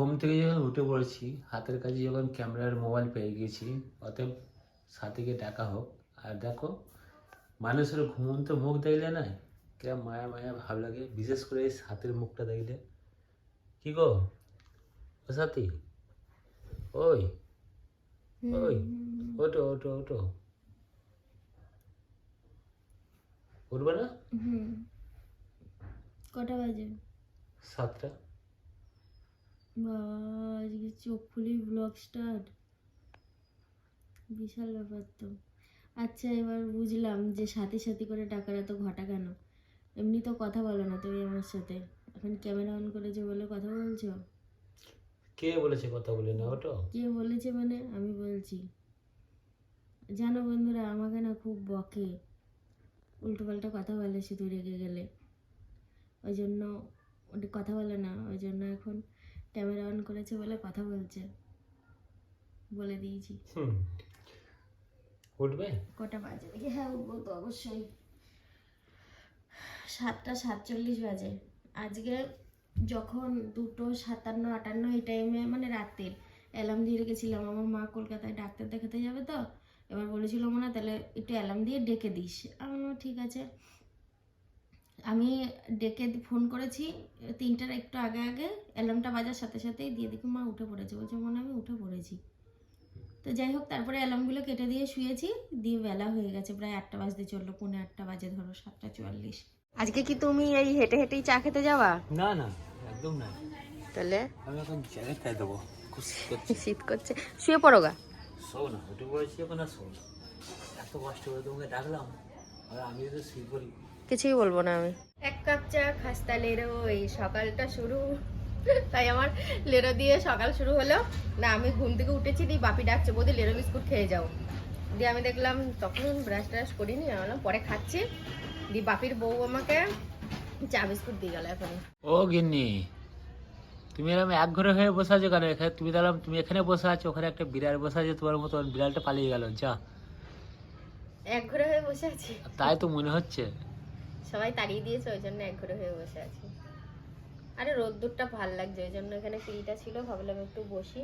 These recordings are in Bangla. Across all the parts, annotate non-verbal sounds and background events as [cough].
ঘুম থেকে যখন উঠে পড়েছি হাতের কাছে যখন ক্যামেরার মোবাইল পেয়ে গেছি অতএব সাথীকে ডাকা হোক। আর দেখো মানুষের ঘুমন্ত মুখ দেখলে না কিরম মায়া মায়া ভাব লাগে। বিশেষ করে এই সাথের মুখটা দেখলে। কি গো? ও সাথী? ওই ওই ওটো ওটো ওটো উঠবে না? কটা বাজে? সাতটা। আজকে চোখ খুলেই ব্লগ স্টার্ট বিশাল ব্যাপার তো। আচ্ছা এবার বুঝলাম যে সাথে সাথে করে টাকার এত ঘটা কেন? এমনি তো কথা বলো না তুমি আমার সাথে। এখন ক্যামেরা অন করেছে বলে কথা বলছো? কে বলেছে কথা বলে না ওটো? কে বলেছে মানে? আমি বলছি। জানো বন্ধুরা আমাকে না খুব বকে। উল্টোপাল্টা কথা বলে শুধু রেগে গেলে। ওই জন্য কথা বলে না ওই জন্য এখন ক্যামেরা অন করেছে বলে কথা বলছে। বলে দিয়েছি। উঠবে? কটা বাজে? হ্যাঁ উঠবো তো অবশ্যই। সাতটা সাতচল্লিশ বাজে। আজকে যখন দুটো সাতান্ন আটান্ন এই টাইমে মানে রাতের অ্যালার্ম দিয়ে রেখেছিলাম। আমার মা কলকাতায় ডাক্তার দেখাতে যাবে তো। এবার বলেছিল মনে হয় তাহলে একটু অ্যালার্ম দিয়ে ডেকে দিস। আমি বললাম, ঠিক আছে। আমি ডেকে ফোন করেছি তিনটার একটু আগে আগে অ্যালার্মটা বাজার সাথে সাথেই দিয়ে দেখি মা উঠে পড়েছে বলছে মনে হয় আমি উঠে পড়েছি। তো যাই হোক তারপরে অ্যালার্মগুলো কেটে দিয়ে শুয়েছি দিয়ে বেলা হয়ে গেছে প্রায় আটটা বাজতে চলল পৌনে আটটা বাজে ধরো সাতটা চুয়াল্লিশ। আজকে কি তুমি এই হেঁটে হেঁটেই চা খেতে যাওয়া? না না একদম না। তাহলে? আমি এখন জ্যাকেট খাই দেবো [laughs] শীত করছে। শুয়ে পড়ো গা। শো না উঠে পড়েছি এখন আর শো না। এত কষ্ট করে তোমাকে ডাকলাম আর আমি যদি শুয়ে পড়ি। কিছুই বলব না আমি। এক কাপ চা খাস্তা লেরো এই সকালটা শুরু। তাই আমার লেরো দিয়ে সকাল শুরু হলো। না আমি ঘুম থেকে উঠেছি দিয়ে বাপি ডাকছে বৌদি লেরো বিস্কুট খেয়ে যাও। দিয়ে আমি দেখলাম তখন ব্রাশ ট্রাশ করিনি আমি বললাম পরে খাচ্ছি। দিয়ে বাপির বউ আমাকে চা বিস্কুট দিয়ে গেল এখন ও গিন্নি তুমি এরকম এক ঘরে হয়ে বসে আছো কেন? এখানে তুমি দেখলাম তুমি এখানে বসে আছো ওখানে একটা বিড়াল বসে আছে তোমার মতন বিড়ালটা পালিয়ে গেল যা। এক ঘরে হয়ে বসে আছি। তাই তো মনে হচ্ছে। সবাই তাড়িয়ে দিয়েছে ওই জন্য এক ঘরে হয়ে বসে আছি। আরে রোদ্দুরটা ভালো লাগছে ওই জন্য এখানে ফিলটা ছিল ভাবলাম একটু বসি।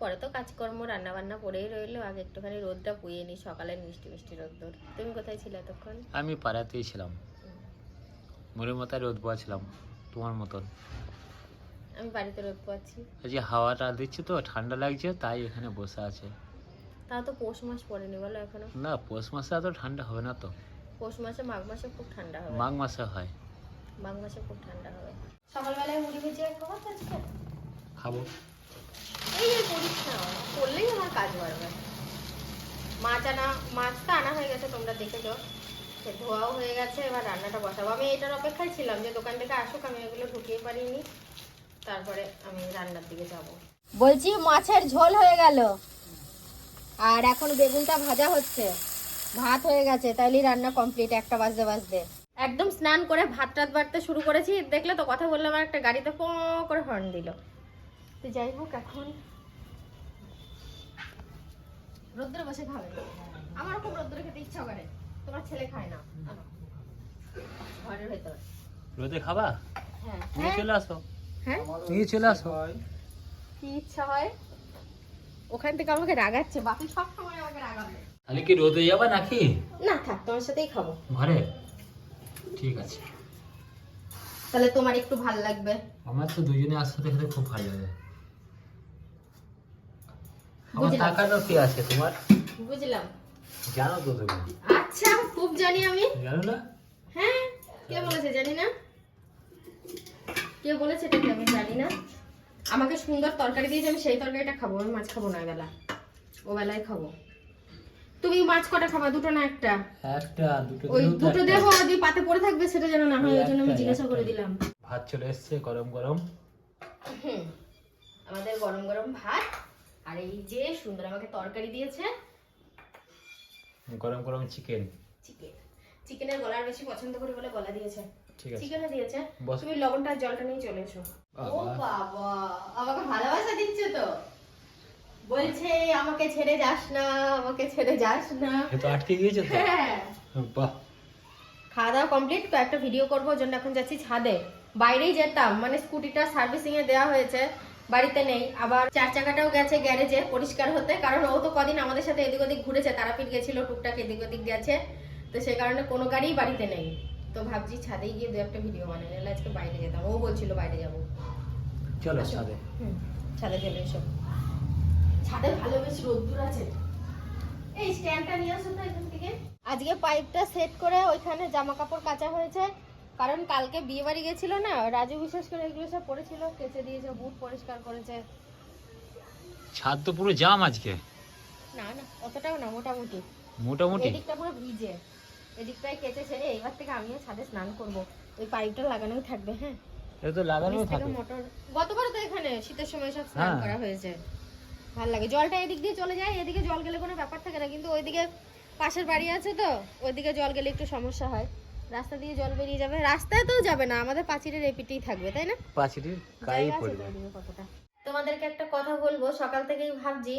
পরে তো কাজকর্ম রান্না বান্না পড়েই রইল আগে একটুখানি রোদটা পুয়ে নিই সকালের মিষ্টি মিষ্টি রোদ্দুর। তুমি কোথায় ছিলে এতক্ষণ? আমি পাড়াতেই ছিলাম। মনের মাথায় রোদ পোয়াছিলাম তোমার মতন আমি বাড়িতে রোদ পাচ্ছি এই যে হাওয়াটা দিচ্ছে তো ঠান্ডা লাগছে তাই এখানে বসে আছে। তাও তো পৌষ মাস পড়েনি বলো এখনও। না পৌষ মাসে এত ঠান্ডা হবে না তো। পৌষ মাসে মাঘ মাসে খুব ঠান্ডা হবে মাঘ মাসে হয়। মাঘ মাসে খুব ঠান্ডা হবে সকালবেলায় মুড়ি ভেজে খাবার তো? আজকে খাব। এই যে করিস না করলেই আমার কাজ বাড়বে। মাছ আনা মাছটা আনা হয়ে গেছে তোমরা দেখেছ সে ধোয়াও হয়ে গেছে এবার রান্নাটা বসাবো। আমি এটার অপেক্ষায় ছিলাম যে দোকান থেকে আসুক আমি এগুলো ঢুকিয়ে পারিনি। তারপরে আমি রান্নার দিকে যাব। বলছি মাছের ঝোল হয়ে গেল। আর এখন বেগুনটা ভাজা হচ্ছে। ভাত হয়ে গেছে তাইলেই রান্না কমপ্লিট একটা বাজতে বাজতে। একদম স্নান করে ভাত টাত বাড়তে শুরু করেছি। দেখলে তো কথা বললাম আর একটা গাড়িতে পো করে হর্ন দিল। তো যাই হোক এখন রোদ্দুরে বসে খাবে। আমার খুব রোদ্দুরে খেতে ইচ্ছা করে। তোমার ছেলে খায় না। ঘরের ভেতর। রোদে খাবা? হ্যাঁ। তুমি চলে আসো। হ্যাঁ? তুমি চলে আসো। কি ইচ্ছা হয়? ওখান থেকে আমাকে রাগাচ্ছে। বাকি সব সময় আমাকে রাগাবে। তাহলে কি রোদে যাবা নাকি? না থাক তোমার সাথেই খাব। ঘরে? ঠিক আছে। তাহলে তোমার একটু ভালো লাগবে। আমার তো দুজনে একসাথে খেতে খুব ভালো লাগে। আমার। টাকাটা কি আছে তোমার? বুঝলাম। জানো তো তুমি। আচ্ছা খুব জানি আমি। জানো না? হ্যাঁ কে বলেছে জানি না? কে বলেছে এটা আমি জানি না? আমাকে সুন্দর তরকারি দিয়েছে আমি সেই তরকারিটা খাব আমি মাছ খাব না বেলা ও বেলায় খাব। তুমি মাছ কটা খাবা? দুটো না একটা? একটা দুটো ওই দুটো। দেবো যদি পাতে পড়ে থাকবে সেটা যেন না হয় ওই জন্য আমি জিজ্ঞাসা করে দিলাম। ভাত চলে এসছে গরম গরম। আমাদের গরম গরম ভাত। আর এই যে সুন্দর আমাকে তরকারি দিয়েছে। গরম গরম চিকেন। চিকেন। চিকেনের গলার বেশি পছন্দ করি বলে গলা দিয়েছে। ঠিক আছে। চিকেনও দিয়েছে। তুমি লবণটা জলটা নিয়ে চলেছো ও বাবা আমাকে ভালোবাসা দিচ্ছে তো। বলছে আমাকে ছেড়ে যাস না আমাকে ছেড়ে যাস না। তো আটকে গিয়েছে তো? হ্যাঁ। বাহ। খাওয়া দাওয়া কমপ্লিট তো একটা ভিডিও করব জন্য এখন যাচ্ছি ছাদে। বাইরেই যেতাম মানে স্কুটিটা সার্ভিসিং এ দেওয়া হয়েছে বাড়িতে নেই। আবার চার চাকাটাও গেছে গ্যারেজে পরিষ্কার হতে কারণ ও তো কদিন আমাদের সাথে এদিক ওদিক ঘুরেছে তারাপীঠ গেছিল টুকটাক এদিক ওদিক গেছে। তো সে কারণে কোনো গাড়িই বাড়িতে নেই। তো ভাবছি ছাদেই গিয়ে দু একটা ভিডিও বানাই নাহলে আজকে বাইরে যেতাম। ও বলছিল বাইরে যাব। চলো হুম ছাদে চলে এসো। ছাদে ভালো বেশ রোদ্দুর আছে। এই স্ট্যান্ডটা নিয়ে আসো তো এখান থেকে। আজকে পাইপটা সেট করে ওইখানে জামা কাপড় কাচা হয়েছে। কারণ কালকে বিয়ে বাড়ি গেছিল না রাজু বিশেষ করে এগুলো সব পড়েছিল কেচে দিয়েছে বুট পরিষ্কার করেছে। ছাদ তো পুরো জাম আজকে। না না অতটাও না মোটামুটি। মোটামুটি? এদিকটা পুরো ভিজে। এদিকটাই কেচেছে এইবার থেকে আমিও ছাদে স্নান করব। ওই পাইপটা লাগানোই থাকবে হ্যাঁ? এটা তো লাগানো নিচ থেকে থাকে। মোটর গতবার তো এখানে শীতের সময় সব স্নান হ্যাঁ। করা হয়েছে। ভালো লাগে। জলটা এদিক দিয়ে চলে যায় এদিকে জল গেলে কোনো ব্যাপার থাকে না। কিন্তু ওইদিকে পাশের বাড়ি আছে তো ওইদিকে জল গেলে একটু সমস্যা হয়। রাস্তা দিয়ে জল বেরিয়ে যাবে। রাস্তায় তো যাবে না আমাদের পাঁচিরের এপিটেই থাকবে তাই না? পাঁচিটির গায়ে পড়বে। কতটা। তোমাদেরকে একটা কথা বলব সকাল থেকেই ভাবছি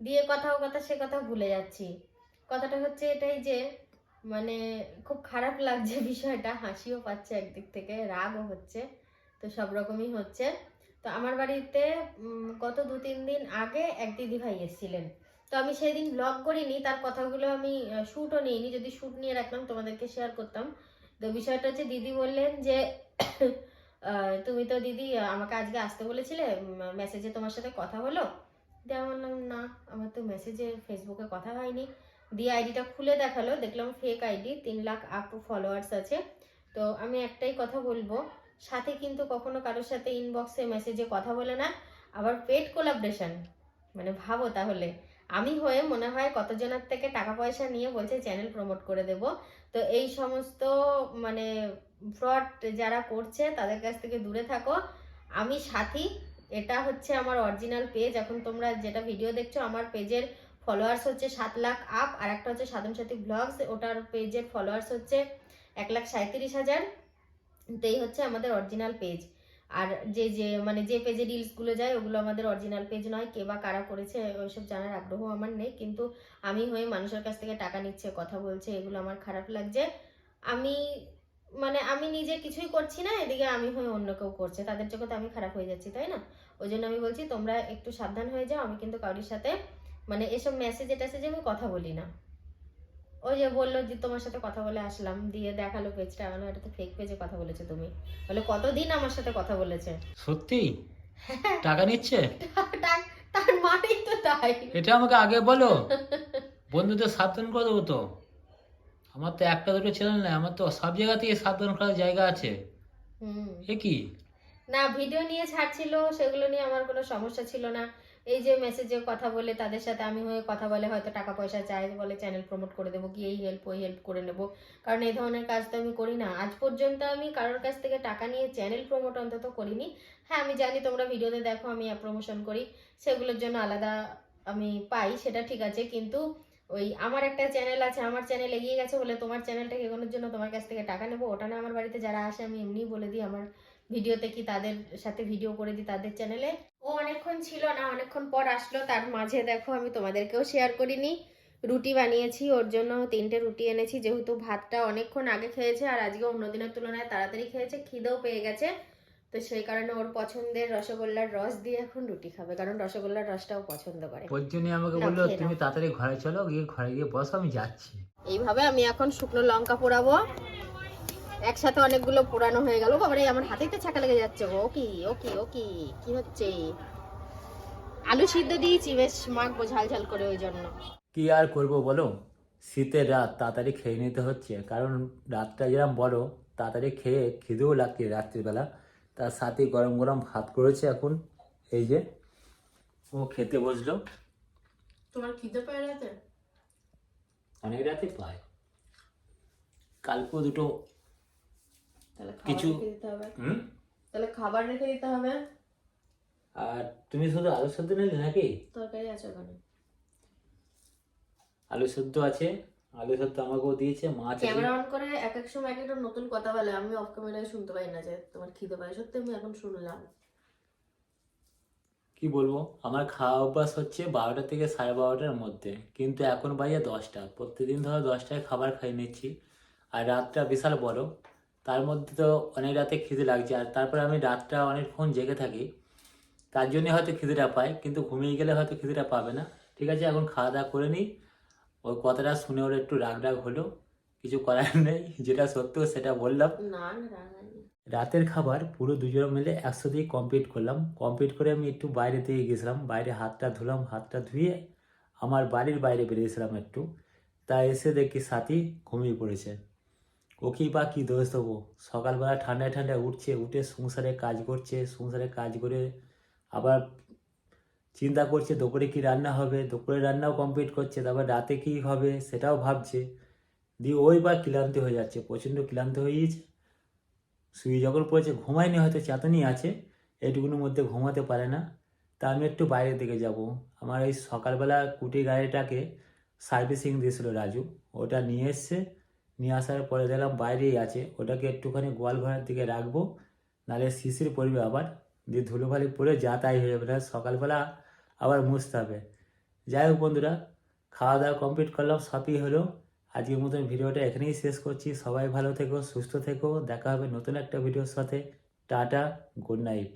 দিয়ে কথা ও কথা সে কথা ভুলে যাচ্ছি। কথাটা হচ্ছে এটাই যে মানে খুব খারাপ লাগছে বিষয়টা হাসিও পাচ্ছে একদিক থেকে রাগও হচ্ছে তো সব রকমই হচ্ছে। তো আমার বাড়িতে গত দু, তিন দিন আগে এক দিদি ভাই এসেছিলেন। তো আমি সেই দিন ব্লগ করিনি, তার কথাগুলো আমি শ্যুটও নিইনি। যদি শ্যুট নিয়ে রাখলাম, তোমাদেরকে শেয়ার করতাম। তো বিষয়টা হচ্ছে, দিদি বললেন যে [coughs] তুমি তো দিদি আমাকে আজকে আসতে বলেছিলে মেসেজে তোমার সাথে কথা হলো। দিয়ে আমি বললাম, না, আমার তো মেসেজে ফেসবুকে কথা হয়নি। দিয়ে আইডিটা খুলে দেখাল, দেখলাম ফেক আইডি তিন লাখ আপ ফলোয়ার্স আছে। তো আমি একটাই কথা বলব সাথে কিন্তু কখনো কারোর সাথে ইনবক্সে মেসেজে কথা বলে না। আবার পেড কোলাবরেশন মানে ভাবো তাহলে। আমি হয়ে মনে হয় কতজনের থেকে টাকা পয়সা নিয়ে বলছে চ্যানেল প্রমোট করে দেব। তো এই সমস্ত মানে ফ্রড যারা করছে, তাদের কাছ থেকে দূরে থাকো। আমি সাথী, এটা হচ্ছে আমার অরিজিনাল পেজ এখন তোমরা যেটা ভিডিও দেখছ, আমার পেজের ফলোয়ার্স হচ্ছে সাত লাখ আপ আর একটা হচ্ছে সাধন সাথী ব্লগস ওটার পেজের ফলোয়ার্স হচ্ছে এক লাখ সাঁত্রিশ হাজার। তো এই হচ্ছে আমাদের অরিজিনাল পেজ আর যে যে মানে যে পেজে রিলসগুলো যায়, ওগুলো আমাদের অরিজিনাল পেজ নয়। কে বা কারা করেছে, ওইসব জানার আগ্রহ আমার নেই। কিন্তু আমি হয়ে মানুষের কাছ থেকে টাকা নিচ্ছে, কথা বলছে, এগুলো আমার খারাপ লাগছে। আমি মানে আমি নিজে কিছুই করছি না, এদিকে আমি হয়ে অন্য কেউ করছে। তাদের জগতে আমি খারাপ হয়ে যাচ্ছি, তাই না? ওই জন্য আমি বলছি, তোমরা একটু সাবধান হয়ে যাও। আমি কিন্তু কারোর সাথে মানে এসব মেসেজে টেসেজে আমি কথা বলি না। ওই যে বলল যে তোমার সাথে কথা বলে আসলাম দিয়ে দেখাল পেজটা আমার এটা তো ফেক পেজে কথা বলেছে তুমি। বলে কতদিন আমার সাথে কথা বলেছে? সত্যি? টাকা নিচ্ছে? [laughs] তার- মানেই তো তাই। এটা আমাকে আগে বলো। বন্ধুদের সাবধান করে দেবো তো। আমার তো একটা দুটো চ্যানেল নেই আমার তো সব জায়গাতেই সাবধান করার জায়গা আছে। হুম। এ কি? না ভিডিও নিয়ে ছাড়ছিল সেগুলো নিয়ে আমার কোনো সমস্যা ছিল না। এই যে মেসেজে কথা বলে তাদের সাথে আমি হয়ে কথা বলে হয়তো টাকা পয়সা চাই বলে চ্যানেল প্রমোট করে দেবো কি এই হেল্প ওই হেল্প করে নেব। কারণ এই ধরনের কাজ তো আমি করি না। আজ পর্যন্ত আমি কারোর কাছ থেকে টাকা নিয়ে চ্যানেল প্রমোট অন্তত করিনি। হ্যাঁ আমি জানি তোমরা ভিডিওতে দেখো আমি প্রমোশন করি, সেগুলোর জন্য আলাদা আমি পাই, সেটা ঠিক আছে। কিন্তু ওই আমার একটা চ্যানেল আছে, আমার চ্যানেল এগিয়ে গেছে বলে তোমার চ্যানেলটাকে এগোনোর জন্য তোমার কাছ থেকে টাকা নেব, ওটা না আমার বাড়িতে যারা আসে আমি এমনিই বলে দিই, আমার ভিডিওতে কি তাদের সাথে ভিডিও করে দিই তাদের চ্যানেলে ও অনেকক্ষণ ছিল না অনেকক্ষণ পর আসলো। তার মাঝে দেখো আমি তোমাদেরকেও শেয়ার করিনি। রুটি বানিয়েছি ওর জন্য তিনটে রুটি এনেছি। যেহেতু ভাতটা অনেকক্ষণ আগে খেয়েছে আর আজকে অন্য দিনের তুলনায় তাড়াতাড়ি খেয়েছে খিদেও পেয়ে গেছে। তো সেই কারণে ওর পছন্দের রসগোল্লার রস দিয়ে এখন রুটি খাবে কারণ রসগোল্লার রসটাও পছন্দ করে। ওর জন্য আমাকে বলল তুমি তাড়াতাড়ি ঘরে চলো গিয়ে ঘরে গিয়ে বসো আমি যাচ্ছি। এইভাবে আমি এখন শুকনো লঙ্কা পোড়াবো। একসাথে অনেকগুলো পুরানো হয়ে গেল। বাবারে আমার হাতেই তো ছাকা লেগে যাচ্ছে ও কি ও কি ও কি কি হচ্ছে? আলু সিদ্ধ দিয়েছি বেশ মাখবো ঝাল ঝাল করে ওই জন্য। কি আর করব বলো? শীতের রাত তাড়াতাড়ি খেয়ে নিতে হচ্ছে। কারণ রাতটা যেরকম বড় তাড়াতাড়ি খেয়ে খিদেও লাগছে রাত্রিবেলা। তার সাথে গরম গরম ভাত করেছে এখন এই যে। ও খেতে বসল। তোমার খিদে পেয়ে গেছে অনেক রাতে পায়। কালকেও দুটো কিছু- তাহলে খাবার রেখে দিতে হবে। আর তুমি শুধু আলু সেদ্ধ নিলে নাকি? তরকারি আছে ওখানে। আলু সেদ্ধ আছে। আলু সেদ্ধ আমাকেও দিয়েছে মাছ ক্যামেরা অন করে এক এক সময় এক একটা নতুন কথা বলে। আমি অফ ক্যামেরায় শুনতে পাই না যে তোমার খিদে পায়। সত্যি আমি এখন শুনলাম। কি বলব? আমার খাওয়া অভ্যাস হচ্ছে বারোটা থেকে সাড়ে বারোটার মধ্যে। কিন্তু এখন বাজে দশটা। প্রতিদিন ধরো দশটায় খাবার খাই নিচ্ছি। আর রাতটা বিশাল বড়। তার মধ্যে তো অনেক রাতে খিদে লাগছে। আর তারপরে আমি রাতটা অনেকক্ষণ জেগে থাকি। তার জন্য হয়তো খিদেটা পাই কিন্তু ঘুমিয়ে গেলে হয়তো খিদেটা পাবে না। ঠিক আছে এখন খাওয়া দাওয়া করে নিই। ওই কথাটা শুনে ওর একটু রাগ রাগ হলো। কিছু করার [laughs] নেই যেটা সত্য সেটা বললাম। রাতের খাবার পুরো দুজন মিলে একসাথেই কমপ্লিট করলাম। কমপ্লিট করে আমি একটু বাইরে দিয়ে গেছিলাম। বাইরে হাতটা ধুলাম হাতটা ধুয়ে আমার বাড়ির বাইরে বেরিয়েছিলাম একটু। তা এসে দেখি সাথী ঘুমিয়ে পড়েছে। ওকেই বা কী দোষ দেবো? সকালবেলা ঠান্ডায় ঠান্ডায় উঠছে, উঠে সংসারে কাজ করছে, সংসারে কাজ করে আবার চিন্তা করছে দুপুরে কি রান্না হবে? দুপুরে রান্নাও কমপ্লিট করছে, তারপর রাতে কি হবে সেটাও ভাবছে। দিয়ে ওই বা ক্লান্ত হয়ে যাচ্ছে, প্রচণ্ড ক্লান্ত হয়ে গিয়েছে। শুয়ে যখন পড়েছে, ঘুমায়নি হয়তো চাতনি আছে, এইটুকুনের মধ্যে ঘুমাতে পারে না। তা আমি একটু বাইরের দিকে যাব। আমার এই সকালবেলা কুটি গাড়িটাকে সার্ভিসিং দিয়েছিল রাজু, ওটা নিয়ে এসছে। নিয়ে আসার পরে দেখলাম বাইরেই আছে। ওটাকে একটুখানি গোয়াল ঘরের দিকে রাখব নাহলে শিশির পড়বে আবার। দিয়ে ধুলোভালি পরে যা তাই হয়ে যাবে সকালবেলা আবার মুছতে হবে। যাই হোক বন্ধুরা, খাওয়া দাওয়া কমপ্লিট করলাম, সবই হলো। আজকের মতন ভিডিওটা এখানেই শেষ করছি। সবাই ভালো থেকো, সুস্থ থেকো। দেখা হবে নতুন একটা ভিডিওর সাথে। Tata, good night.